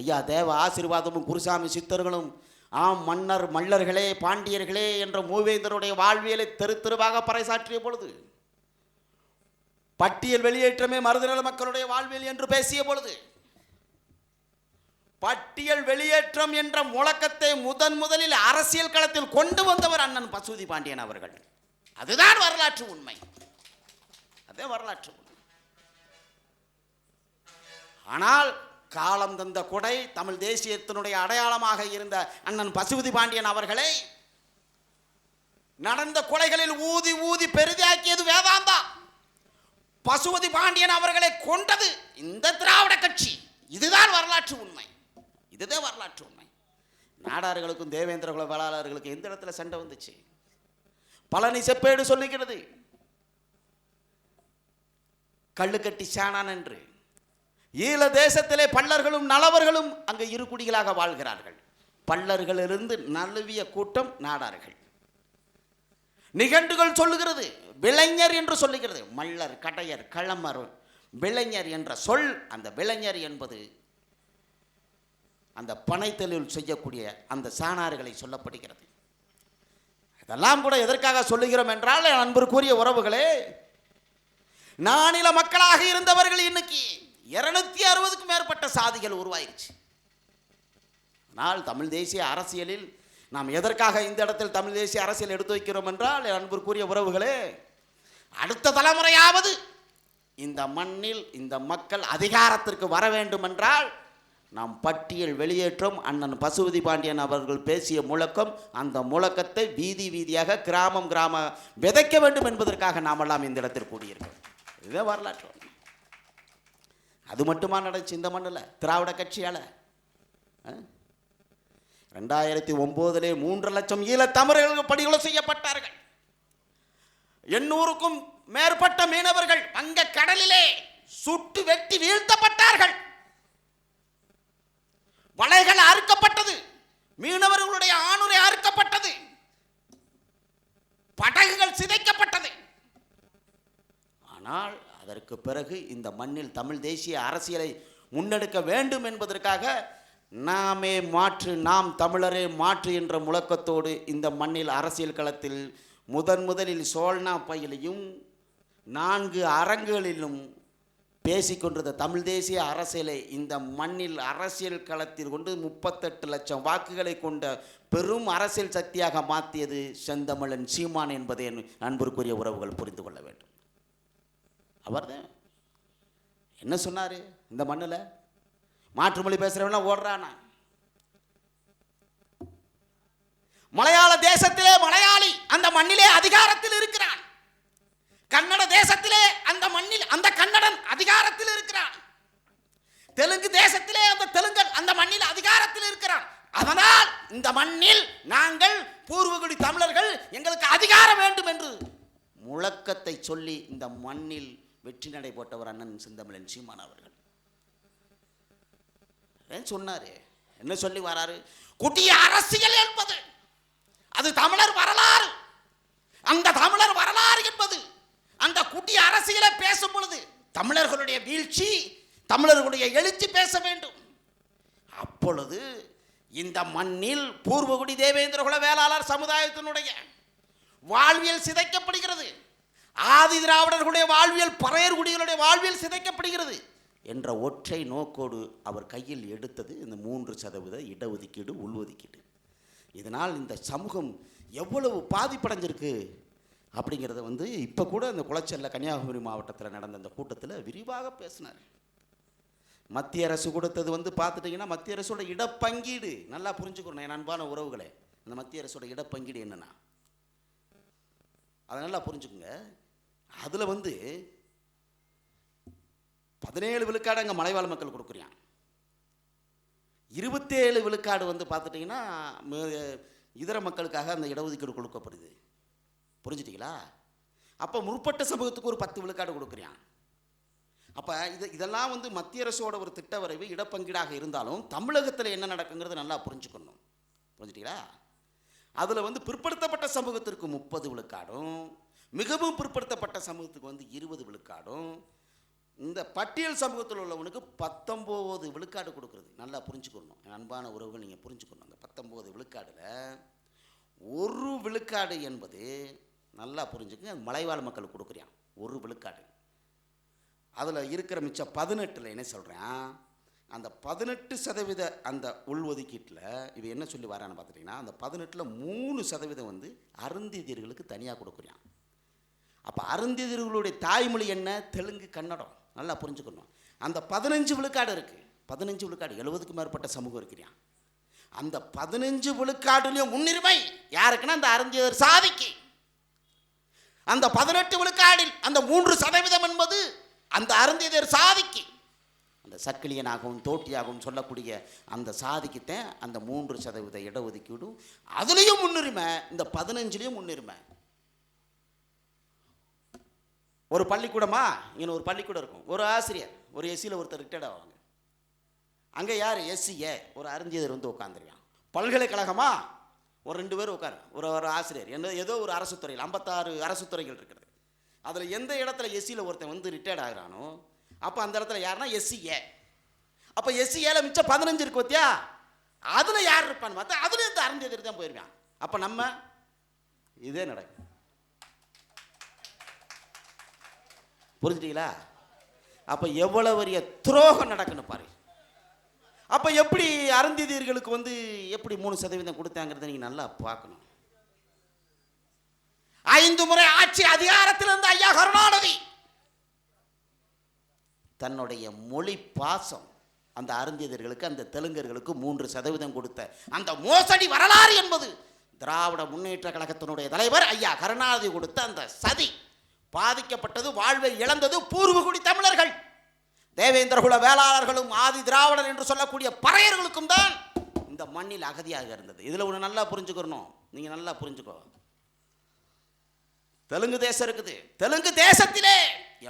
ஐயா தேவ ஆசீர்வாதமும் குருசாமி சித்தர்களும் ஆம் மன்னர் மல்லர்களே பாண்டியர்களே என்ற மூவேந்தருடைய வாழ்வியலை தெரு தெருவாக பறைசாற்றிய பொழுது பட்டியல் வெளியேற்றமே மருதநல மக்களுடைய வாழ்வியல் என்று பேசிய பொழுது பட்டியல் வெளியேற்றம் என்ற முழக்கத்தை முதன் முதலில் அரசியல் களத்தில் கொண்டு வந்தவர் அண்ணன் பசுதி பாண்டியன் அவர்கள். அதுதான் வரலாற்று உண்மை. அதே வரலாற்று உண்மை. ஆனால் காலம் தந்த கொடை தமிழ் தேசியத்தினுடைய அடையாளமாக இருந்த அண்ணன் பசுபதி பாண்டியன் அவர்களை நடந்த கொலைகளில் ஊதி ஊதி பெரிதாக்கியது வேதாந்தா. பசுபதி பாண்டியன் அவர்களை கொண்டது இந்த திராவிட கட்சி. இதுதான் வரலாற்று உண்மை. இதுதான் வரலாற்று உண்மை. நாடார்களுக்கும் தேவேந்திர குல வேளாளர்களுக்கும் எந்த இடத்துல சண்டை வந்துச்சு? பழனி செப்பேடு சொல்லுகிறது கட்டி சாணான் என்று. ஈழ தேசத்திலே பல்லர்களும் நலவர்களும் அங்கு இரு குடிகளாக வாழ்கிறார்கள். பல்லர்களிலிருந்து நழுவிய கூட்டம் நாடார்கள். நிகண்டுகள் சொல்லுகிறது விளைஞர் என்று சொல்லுகிறது. மல்லர் கடையர் களமர் விளைஞர் என்ற சொல் அந்த விளைஞர் என்பது அந்த பனைத்தலில் செய்யக்கூடிய அந்த சாணார்களை சொல்லப்படுகிறது. இதெல்லாம் கூட எதற்காக சொல்லுகிறோம் என்றால் அன்பிற்குரிய உறவுகளே நானில மக்களாக இருந்தவர்கள் இன்னைக்கு இருநூத்தி அறுபதுக்கும் மேற்பட்ட சாதிகள் உருவாயிருச்சு. ஆனால் தமிழ் தேசிய அரசியலில் நாம் எதற்காக இந்த இடத்தில் தமிழ் தேசிய அரசியல் எடுத்து வைக்கிறோம் என்றால் என் அன்பிற்குரிய உறவுகளே அடுத்த தலைமுறையாவது இந்த மண்ணில் இந்த மக்கள் அதிகாரத்திற்கு வர வேண்டும் என்றால் நாம் பட்டியல் வெளியேற்றம். அண்ணன் பசுபதி பாண்டியன் அவர்கள் பேசிய முழக்கம் அந்த முழக்கத்தை வீதி வீதியாக கிராமம் கிராம விதைக்க வேண்டும் என்பதற்காக நாமெல்லாம் இந்த இடத்தில் கூடியிருக்கோம் இதுவே வரலாற்று அது மட்டுமா நடந்துச்சு இந்த மண்ணில்? திராவிட கட்சியால். ரெண்டாயிரத்தி ஒம்போதிலே மூன்று லட்சம் ஈழ தமிழர்கள் படுகொலை செய்யப்பட்டார்கள். எண்ணூறுக்கும் மேற்பட்ட மீனவர்கள் வங்க கடலிலே சுட்டு வெட்டி வீழ்த்தப்பட்டார்கள். வலைகள் அறுக்கப்பட்டது. மீனவர்களுடைய ஆணுரை அறுக்கப்பட்டது. படகுகள் சிதைக்கப்பட்டது. ஆனால் அதற்கு பிறகு இந்த மண்ணில் தமிழ் தேசிய அரசியலை முன்னெடுக்க வேண்டும் என்பதற்காக நாமே மாற்று நாம் தமிழரே மாற்று என்ற முழக்கத்தோடு இந்த மண்ணில் அரசியல் களத்தில் முதன் முதலில் சோழ்னா பயிலையும் நான்கு அரங்குகளிலும் பேசிக்கொண்டிருந்த தமிழ் தேசிய அரசியலை இந்த மண்ணில் அரசியல் களத்தில் கொண்டு முப்பத்தெட்டு லட்சம் வாக்குகளை கொண்ட பெரும் அரசியல் சக்தியாக மாற்றியது செந்தமிழன் சீமான் என்பதை என் உறவுகள் புரிந்து கொள்ள வேண்டும். அவர்தான். என்ன சொன்னார்? இந்த மண்ணில் மாற்று மொழி பேசுகிறவனா ஓடுறானா? மலையாள தேசத்திலே மலையாளி அந்த மண்ணிலே அதிகாரத்தில் இருக்கிறான். கன்னட தேசத்திலே அந்த மண்ணில் அந்த கன்னடன் அதிகாரத்தில் இருக்கிறான். தெலுங்கு தேசத்திலே அந்த தெலுங்கன் அந்த மண்ணில் அதிகாரத்தில் இருக்கிறான். அதனால் இந்த மண்ணில் நாங்கள் பூர்வகுடி தமிழர்கள் எங்களுக்கு அதிகாரம் வேண்டும் என்று முழக்கத்தை சொல்லி இந்த மண்ணில் வெற்றி நடை போட்டவர் அண்ணன் செந்தமிழன் சீமான் அவர்கள். சொன்னார்? என்ன சொல்லி வராரு? குட்டிய அரசியல் என்பது. அது தமிழர் வரலாறு. அந்த தமிழர் வரலாறு என்பது. அந்த குட்டிய அரசியலை பேசும் பொழுது தமிழர்களுடைய வீழ்ச்சி தமிழர்களுடைய எழுச்சி பேச வேண்டும். அப்பொழுது இந்த மண்ணில் பூர்வகுடி தேவேந்திர குல வேளாளர் சமுதாயத்தினுடைய வாழ்வியல் சிதைக்கப்படுகிறது. ஆதி திராவிடர்களுடைய வாழ்வியல் பறையர்குடிகளுடைய வாழ்வியல் சிதைக்கப்படுகிறது. என்ற ஒற்றை நோக்கோடு அவர் கையில் எடுத்தது இந்த மூன்று சதவீத இடஒதுக்கீடு உள்ஒதுக்கீடு. இதனால் இந்த சமூகம் எவ்வளவு பாதிப்படைஞ்சிருக்கு அப்படிங்கிறத வந்து இப்போ கூட இந்த குளச்சல்ல கன்னியாகுமரி மாவட்டத்தில் நடந்த அந்த கூட்டத்தில் விரிவாக பேசினார். மத்திய அரசு கொடுத்தது வந்து பார்த்துட்டிங்கன்னா மத்திய அரசோட இடப்பங்கீடு நல்லா புரிஞ்சுக்கணும். என் அன்பான உறவுகளே அந்த மத்திய அரசோட இடப்பங்கீடு என்னன்னா? அதை நல்லா புரிஞ்சுக்கோங்க. அதில் வந்து பதினேழு விழுக்காடு அங்கே மலைவாழ் மக்கள் கொடுக்குறான். இருபத்தேழு விழுக்காடு வந்து பார்த்துட்டிங்கன்னா இதர மக்களுக்காக அந்த இடஒதுக்கீடு கொடுக்கப்படுது. புரிஞ்சிட்டிங்களா? அப்போ முற்பட்ட சமூகத்துக்கு ஒரு பத்து விழுக்காடு கொடுக்குறான். அப்போ இது இதெல்லாம் வந்து மத்திய அரசோட ஒரு திட்ட வரைவு இடப்பங்கீடாக இருந்தாலும் தமிழகத்தில் என்ன நடக்குங்கிறது நல்லா புரிஞ்சுக்கணும். புரிஞ்சிட்டிங்களா? அதில் வந்து பிற்படுத்தப்பட்ட சமூகத்திற்கு முப்பது விழுக்காடும் மிகவும் பிற்படுத்தப்பட்ட சமூகத்துக்கு வந்து இருபது விழுக்காடும் இந்த பட்டியல் சமூகத்தில் உள்ளவனுக்கு பத்தொம்போது விழுக்காடு கொடுக்குறது. நல்லா புரிஞ்சுக்கணும். அன்பான உறவுகள் நீங்கள் புரிஞ்சுக்கணும். அந்த பத்தொம்போது விழுக்காடில் ஒரு விழுக்காடு என்பது நல்லா புரிஞ்சுக்கங்க. மலைவாழ் மக்களுக்கு கொடுக்குறான் ஒரு விழுக்காடு. அதில் இருக்கிற மிச்சம் பதினெட்டில் என்ன சொல்கிறேன் அந்த பதினெட்டு சதவீத அந்த உள்ஒதுக்கீட்டில் இது என்ன சொல்லி வரான்னு பார்த்துட்டிங்கன்னா அந்த பதினெட்டில் மூணு சதவீதம் வந்து அருந்திதியர்களுக்கு தனியாக கொடுக்குறான் அப்போ அருந்ததிர்களுடைய தாய்மொழி என்ன? தெலுங்கு கன்னடம். நல்லா புரிஞ்சுக்கணும். அந்த பதினஞ்சு விழுக்காடு இருக்குது பதினஞ்சு விழுக்காடு எழுபதுக்கு மேற்பட்ட சமூகம் இருக்கிறான் அந்த பதினஞ்சு விழுக்காடுலேயும் முன்னுரிமை யாருக்குன்னா அந்த அருந்தியர் சாதிக்கு. அந்த பதினெட்டு விழுக்காடில் அந்த மூன்று சதவீதம் என்பது அந்த அருந்தியர் சாதிக்கு. அந்த சக்கிலியனாகவும் தோட்டியாகவும் சொல்லக்கூடிய அந்த சாதிக்குத்தான் அந்த மூன்று சதவீத இடஒதுக்கீடும். அதுலேயும் முன்னுரிமை இந்த பதினஞ்சுலேயும் முன்னுரிமை. ஒரு பள்ளிக்கூடமா? இங்கே ஒரு பள்ளிக்கூடம் இருக்கும். ஒரு ஆசிரியர் ஒரு எஸ்சியில் ஒருத்தர் ரிட்டையர்ட் ஆவாங்க. அங்கே யார்? எஸ்சிஏ ஒரு அறிஞர் வந்து உட்காந்துருக்கான் பல்கலைக்கழகமா? ஒரு ரெண்டு பேர் உட்காரு ஒரு ஒரு ஆசிரியர். என்ன ஏதோ ஒரு அரசு துறையில் ஐம்பத்தாறு அரசு துறைகள் இருக்கிறது அதில் எந்த இடத்துல எஸ்சியில் ஒருத்தன் வந்து ரிட்டையர்ட் ஆகிறானோ அப்போ அந்த இடத்துல யாருன்னா? எஸ்சிஏ அப்போ எஸ்சிஏல மிச்சம் பதினஞ்சு இருக்கு பார்த்தியா அதில் யார் இருப்பான்னு பார்த்தா அதில் இந்த அறிஞர் தான் போயிருக்கான். அப்போ நம்ம இதே நடக்கும். புரிஞ்சுட்டீங்களா? அப்போ எவ்வளோ பெரிய துரோகம் நடக்குன்னு பாரு அப்போ எப்படி அருந்திதியர்களுக்கு வந்து எப்படி மூணு சதவீதம் கொடுத்தாங்கிறத நீங்கள் நல்லா பார்க்கணும். ஐந்து முறை ஆட்சி அதிகாரத்தில் இருந்த ஐயா கருணாநிதி. தன்னுடைய மொழி பாசம் அந்த அருந்தியதர்களுக்கு அந்த தெலுங்கர்களுக்கு மூன்று சதவீதம் கொடுத்த அந்த மோசடி வரலாறு என்பது திராவிட முன்னேற்ற கழகத்தினுடைய தலைவர் ஐயா கருணாநிதி கொடுத்த அந்த சதி. பாதிக்கப்பட்டது வாழ்வை இழந்தது பூர்வகுடி தமிழர்கள். தேவேந்திரகுல வேளாளர்களும் ஆதி திராவிடர் என்று சொல்லக்கூடிய பறையர்களுக்கும் தான் இந்த மண்ணில் அகதியாக இருந்தது. இதில் ஒன்று நல்லா புரிஞ்சுக்கணும். நீங்கள் நல்லா புரிஞ்சுக்கோ. தெலுங்கு தேசம் இருக்குது. தெலுங்கு தேசத்திலே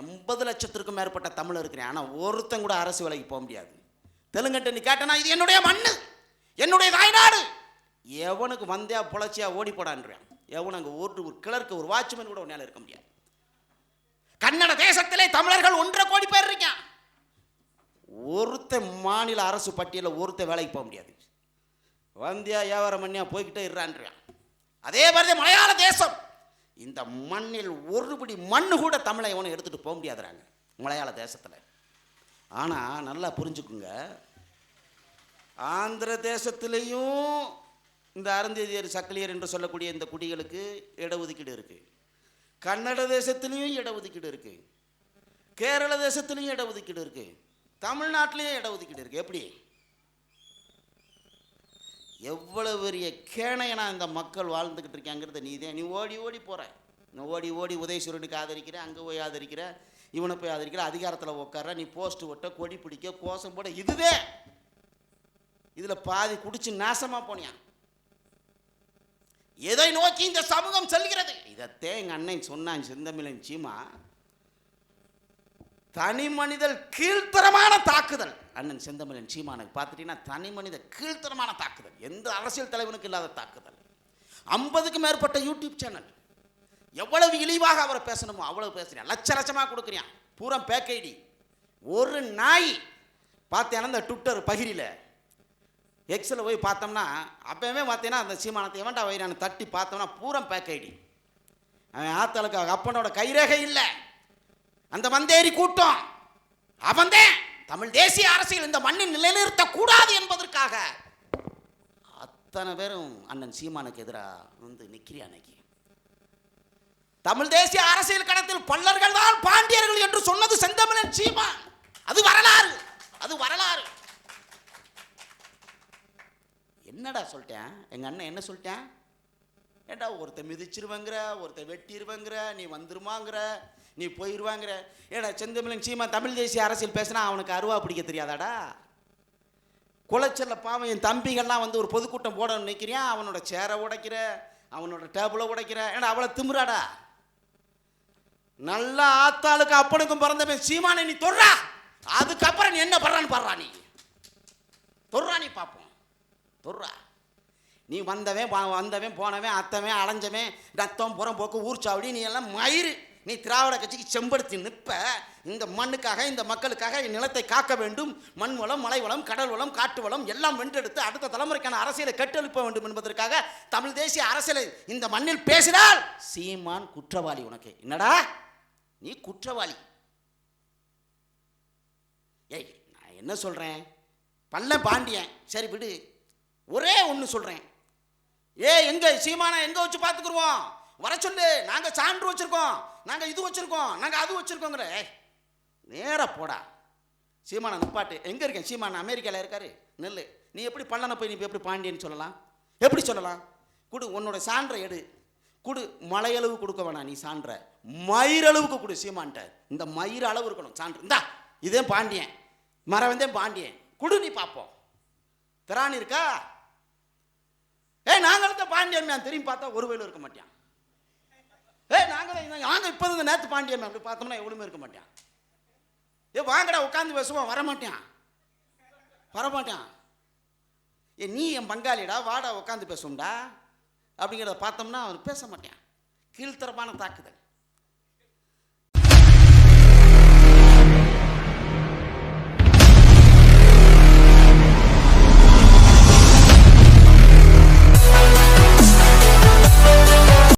எண்பது லட்சத்திற்கும் மேற்பட்ட தமிழர் இருக்கிறேன். ஆனால் ஒருத்தன் கூட அரசு வேலைக்கு போக முடியாது. தெலுங்குட்ட நீ கேட்டனா இது என்னுடைய மண்ணு. என்னுடைய தாய்நாடு. எவனுக்கு வந்தியா புழைச்சியா ஓடி போடான்றான். எவன் அங்கே ஒரு ஒரு கிளர்க்கு ஒரு வாட்ச்மேன் கூட உன்னால் இருக்க முடியாது. கன்னட தேசத்திலே தமிழர்கள் ஒன்றரை கோடி பேர் இருக்கான் ஒருத்தன் மாநில அரசு பட்டியலில் ஒருத்தன் வேலைக்கு போக முடியாது. வந்தியா வியாபாரம் பண்ணியா போய்கிட்டே இருறான்றான் அதே மாதிரி மலையாள தேசம். இந்த மண்ணில் ஒருபடி மண்ணு கூட தமிழை எவனும் எடுத்துகிட்டு போக முடியாதுறாங்க மலையாள தேசத்தில். ஆனால் நல்லா புரிஞ்சுக்குங்க. ஆந்திர தேசத்திலையும் இந்த அருந்ததியர் சக்கலியர் என்று சொல்லக்கூடிய இந்த குடிகளுக்கு இடஒதுக்கீடு இருக்குது கன்னட தேசத்துலேயும் இடஒதுக்கீடு இருக்குது கேரள தேசத்துலேயும் இடஒதுக்கீடு இருக்குது தமிழ்நாட்டிலையும் இடஒதுக்கீடு இருக்குது எப்படி? எவ்வளவு பெரிய கேணையனா இந்த மக்கள் வாழ்ந்துக்கிட்டு இருக்காங்கிறத நீ தான் நீ ஓடி ஓடி போகிற நீ ஓடி ஓடி உதயசூரனுக்கு ஆதரிக்கிற அங்கே போய் ஆதரிக்கிற இவனை போய் ஆதரிக்கிற அதிகாரத்தில் உட்கார நீ போஸ்ட் ஒட்ட கொடி பிடிக்க கோஷம் போட இதுவே. இதில் பாதி குடிச்சு நாசமாக போனியா? எதை நோக்கி இந்த சமூகம் செல்கிறது? இதைத்தே எங்கள் அண்ணன் சொன்னான் செந்தமிழன் சீமா. தனி மனிதல் கீழ்த்தரமான தாக்குதல். அண்ணன் செந்தமிழன் சீமானுக்கு பார்த்துட்டீங்கன்னா தனி மனித கீழ்த்தரமான தாக்குதல். எந்த அரசியல் தலைவனுக்கு இல்லாத தாக்குதல். ஐம்பதுக்கும் மேற்பட்ட யூடியூப் சேனல். எவ்வளவு இழிவாக அவரை பேசணுமோ அவ்வளவு பேசுகிறேன் லட்ச லட்சமாக கொடுக்குறியான் பூரா பேக்கைடி ஒரு நாய் பார்த்தேன்னா இந்த ட்விட்டர் பகிரியில் எக்ஸில் போய் பார்த்தோம்னா அப்போவே பார்த்தீங்கன்னா அந்த சீமானத்தை எவன்டா வைரான்னு தட்டி பார்த்தோம்னா பூரம் பேக் ஐடி அவன் ஆத்தலுக்கு அப்பனோட கைரேகை இல்லை. அந்த மந்தேரி கூட்டம். அவன்தான் தமிழ் தேசிய அரசியல் இந்த மண்ணில் நிலைநிறுத்தக்கூடாது என்பதற்காக. அத்தனை பேரும் அண்ணன் சீமானுக்கு எதிராக வந்து நிற்கிறா அன்னைக்கு? தமிழ் தேசிய அரசியல் கடத்தில் பல்லர்கள் தான் பாண்டியர்கள் என்று சொன்னது செந்தமிழன் சீமான். அது வரலாறு. அது வரலாறு. என்னடா சொல்லிட்டேன்? எங்கள் அண்ணன் என்ன சொல்லிட்டேன்? ஏண்டா ஒருத்தன் மிதிச்சிருவங்கிற ஒருத்தன் வெட்டிடுவங்கிற நீ வந்துருமாங்கிற நீ போயிடுவாங்கிற ஏடா செந்தமிழன் சீமா தமிழ் தேசிய அரசியல் பேசினா அவனுக்கு அருவா பிடிக்க தெரியாதாடா? குளச்சல்ல பாவம் என் தம்பிகள்லாம் வந்து ஒரு பொதுக்கூட்டம் போடணும்னு நிற்கிறியான் அவனோட சேரை உடைக்கிற அவனோட டேபிளை உடைக்கிற. ஏடா அவளை திமுறாடா நல்ல ஆத்தாளுக்கு அப்பனுக்கும் பிறந்தவன் சீமானை நீ தொடுறா? அதுக்கப்புறம் நீ என்ன பண்றான்னு பாடுறா நீ. தொடுறா நீ பார்ப்போம் துர்ரா நீ வந்தவன் வா- வந்தவன் போனவன் அத்தவன் அலைஞ்சவன் ரத்தம் புறம் போக்கு ஊர் சாவடி நீ எல்லாம் மயிறு. நீ திராவிட கட்சிக்கு செம்படுத்தி நிற்ப. இந்த மண்ணுக்காக இந்த மக்களுக்காக நிலத்தை காக்க வேண்டும். மண் வளம் மலை வளம் கடல் வளம் காட்டு வளம் எல்லாம் வென்றெடுத்து அடுத்த தலைமுறைக்கான அரசியலை கட்டெழுப்ப வேண்டும் என்பதற்காக தமிழ் தேசிய அரசியலை இந்த மண்ணில் பேசினால் சீமான் குற்றவாளி உனக்கு. என்னடா? நீ குற்றவாளி. ஏய் நான் என்ன சொல்கிறேன் பல்ல பாண்டியன். சரி விடு. ஒரே ஒன்று சொல்கிறேன் ஏ எங்கே சீமானை எங்கே வச்சு பார்த்துக்குருவோம்? வர சொல்லு நாங்கள் சான்று வச்சுருக்கோம். நாங்கள் இது வச்சுருக்கோம் நாங்கள் அது வச்சுருக்கோங்கிற. ஏய், போடா. சீமானா நிப்பாட்டு. எங்கே இருக்கேன் சீமான்? அமெரிக்காவில் இருக்காரு. நெல் நீ எப்படி பல்லனை போய் நீ எப்படி பாண்டியன்னு சொல்லலாம்? எப்படி சொல்லலாம்? குடு உன்னோட சான்றை எடு. குடு மலையளவு கொடுக்க வேணாம் நீ சான்ற. மயிரளவுக்கு கொடு சீமான்ட்ட. இந்த மயிர் அளவு இருக்கணும் சான்று. இந்தா இதே பாண்டியன். மரவந்தே பாண்டியன். குடு நீ பார்ப்போம் திராணி இருக்கா? ஏய் நாங்களும் தான் பாண்டியன் மேம் திரும்பி பார்த்தா ஒரு வயலும் இருக்க மாட்டான் ஏய் நாங்கள் நாங்கள் இப்போ இந்த நேற்று பாண்டியன் அப்படி பார்த்தோம்னா எவ்வளவுமே இருக்க மாட்டான் ஏ வாங்கடா உட்காந்து பேசுவோம். வரமாட்டான் வரமாட்டான் ஏ நீ என் பங்காளிடா வாடா உட்காந்து பேசுவோம்டா. அப்படிங்கிறத பார்த்தோம்னா அவன் பேச மாட்டான் கீழ்த்தரமான தாக்குதல்.